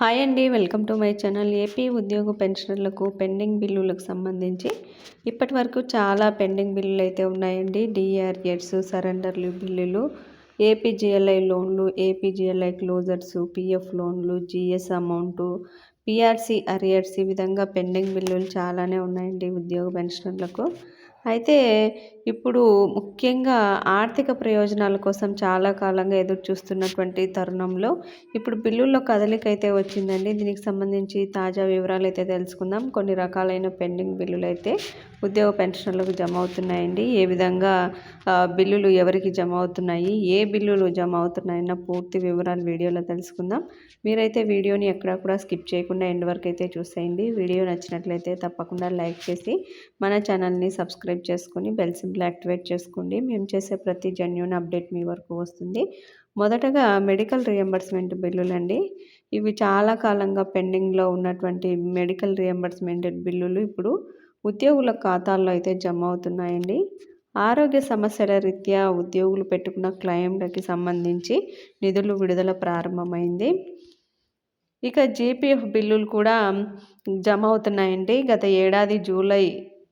Hi అండి welcome to my channel. AP ఉద్యోగ పెన్షనర్లకు పెండింగ్ బిల్లులకు సంబంధించి ఇప్పటి వరకు చాలా పెండింగ్ బిల్లులు అయితే ఉన్నాయండి. డిఆర్ఎడ్స్ సరెండర్లు బిల్లులు ఏపీజిఎల్ఐ లోన్లు ఏపీజిఎల్ఐ క్లోజర్స్ పిఎఫ్ లోన్లు జిఎస్ అమౌంటు పిఆర్సీ అరియర్స్ ఈ విధంగా పెండింగ్ బిల్లులు చాలానే ఉన్నాయండి ఉద్యోగ పెన్షనర్లకు. అయితే ఇప్పుడు ముఖ్యంగా ఆర్థిక ప్రయోజనాల కోసం చాలా కాలంగా ఎదురు చూస్తున్నటువంటి తరుణంలో ఇప్పుడు బిల్లుల్లో కదలిక అయితే వచ్చిందండి. దీనికి సంబంధించి తాజా వివరాలు అయితే తెలుసుకుందాం. కొన్ని రకాలైన పెండింగ్ బిల్లులు అయితే ఉద్యోగ పెన్షన్లకు జమ అవుతున్నాయండి ఏ విధంగా బిల్లులు ఎవరికి జమ అవుతున్నాయి ఏ బిల్లులు జమ అవుతున్నాయన్న పూర్తి వివరాలు వీడియోలో తెలుసుకుందాం. మీరైతే వీడియోని ఎక్కడ కూడా స్కిప్ చేయకుండా ఎండ్ వరకు అయితే చూసేయండి. వీడియో నచ్చినట్లయితే తప్పకుండా లైక్ చేసి మన ఛానల్ని సబ్స్క్రైబ్ చేసుకొని బెల్ సింబల్ యాక్టివేట్ చేసుకోండి. మేము చేసే ప్రతి జెన్యున్ అప్డేట్ మీ వరకు వస్తుంది. మొదటగా మెడికల్ రియంబర్స్మెంట్ బిల్లులు అండి ఇవి చాలా కాలంగా పెండింగ్లో ఉన్నటువంటి మెడికల్ రియంబర్స్మెంట్ బిల్లులు ఇప్పుడు ఉద్యోగుల ఖాతాల్లో అయితే జమ అవుతున్నాయండి. ఆరోగ్య సమస్యల రీత్యా ఉద్యోగులు పెట్టుకున్న క్లెయిమ్లకి సంబంధించి నిధులు విడుదల ప్రారంభమైంది. ఇక జీపీఎఫ్ బిల్లులు కూడా జమ అవుతున్నాయండి. గత ఏడాది జూలై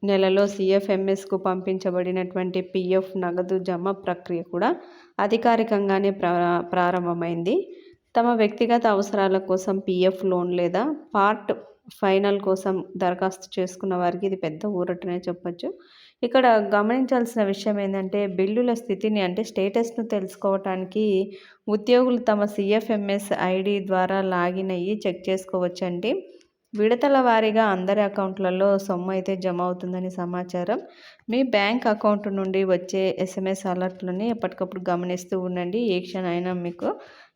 నెలలో సిఎఫ్ఎంఎస్కు పంపించబడినటువంటి పిఎఫ్ నగదు జమ ప్రక్రియ కూడా అధికారికంగానే ప్రారంభమైంది. తమ వ్యక్తిగత అవసరాల కోసం పిఎఫ్ లోన్ లేదా పార్ట్ ఫైనల్ కోసం దరఖాస్తు చేసుకున్న వారికి ఇది పెద్ద ఊరటనే చెప్పొచ్చు. ఇక్కడ గమనించాల్సిన విషయం ఏంటంటే బిల్లుల స్థితిని అంటే స్టేటస్ను తెలుసుకోవటానికి ఉద్యోగులు తమ సిఎఫ్ఎంఎస్ ఐడి ద్వారా లాగిన్ అయ్యి చెక్ చేసుకోవచ్చండి. విడతల వారీగా అందరి అకౌంట్లలో సొమ్ము అయితే జమ అవుతుందని సమాచారం. మీ బ్యాంక్ అకౌంట్ నుండి వచ్చే ఎస్ఎంఎస్ అలర్ట్లని ఎప్పటికప్పుడు గమనిస్తూ ఉండండి. ఏ క్షణమైనా మీకు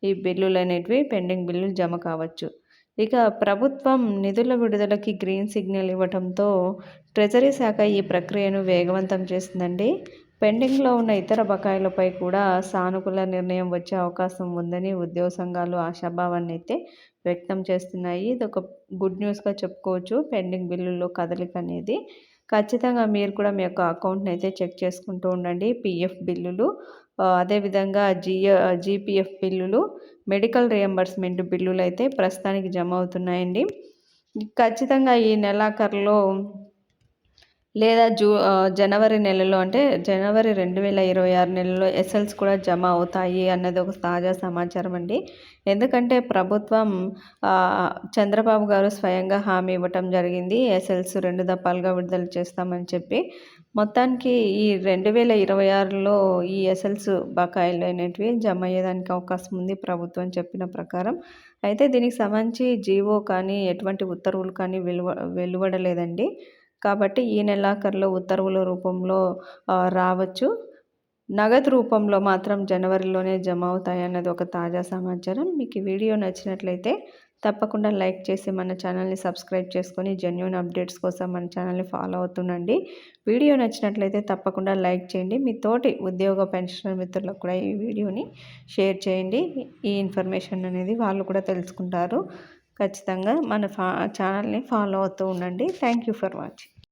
ఈ బిల్లులు అనేటివి పెండింగ్ బిల్లులు జమ కావచ్చు. ఇక ప్రభుత్వం నిధుల విడుదలకి గ్రీన్ సిగ్నల్ ఇవ్వడంతో ట్రెజరీ శాఖ ఈ ప్రక్రియను వేగవంతం చేస్తుందండి. పెండింగ్లో ఉన్న ఇతర బకాయిలపై కూడా సానుకూల నిర్ణయం వచ్చే అవకాశం ఉందని ఉద్యోగ సంఘాలు ఆశాభావాన్ని అయితే వ్యక్తం చేస్తున్నాయి. ఇది ఒక గుడ్ న్యూస్గా చెప్పుకోవచ్చు. పెండింగ్ బిల్లుల్లో కదలిక అనేది ఖచ్చితంగా మీరు కూడా మీ యొక్క అకౌంట్ని అయితే చెక్ చేసుకుంటూ ఉండండి. పిఎఫ్ బిల్లులు అదేవిధంగా జియ జీపీఎఫ్ బిల్లులు మెడికల్ రియంబర్స్మెంట్ బిల్లులు అయితే ప్రస్తుతానికి జమ అవుతున్నాయండి. ఖచ్చితంగా ఈ నెలాఖరులో లేదా జూ జనవరి నెలలో అంటే జనవరి రెండు వేల ఇరవై ఆరు నెలలో ఎస్ఎల్స్ కూడా జమ అవుతాయి అన్నది ఒక తాజా సమాచారం అండి. ఎందుకంటే ప్రభుత్వం చంద్రబాబు గారు స్వయంగా హామీ ఇవ్వటం జరిగింది. ఎస్ఎల్స్ రెండు దప్పాలుగా విడుదల చేస్తామని చెప్పి. మొత్తానికి ఈ రెండు వేల ఇరవై ఆరులో ఈ ఎస్ఎల్స్ బకాయిలు అనేటివి జమ అయ్యేదానికి అవకాశం ఉంది ప్రభుత్వం చెప్పిన ప్రకారం. అయితే దీనికి సంబంధించి జీవో కానీ ఎటువంటి ఉత్తర్వులు కానీ వెలువ వెలువడలేదండి. కాబట్టి ఈ నెలాఖరులో ఉత్తర్వుల రూపంలో రావచ్చు. నగదు రూపంలో మాత్రం జనవరిలోనే జమ అవుతాయి అన్నది ఒక తాజా సమాచారం. మీకు ఈ వీడియో నచ్చినట్లయితే తప్పకుండా లైక్ చేసి మన ఛానల్ని సబ్స్క్రైబ్ చేసుకొని జెన్యున్ అప్డేట్స్ కోసం మన ఛానల్ని ఫాలో అవుతుండండి. వీడియో నచ్చినట్లయితే తప్పకుండా లైక్ చేయండి. మీ తోటి ఉద్యోగ పెన్షనర్ మిత్రులకు కూడా ఈ వీడియోని షేర్ చేయండి. ఈ ఇన్ఫర్మేషన్ అనేది వాళ్ళు కూడా తెలుసుకుంటారు. ఖచ్చితంగా మన ఫా ఛానల్ని ఫాలో అవుతూ ఉండండి. Thank you for watching.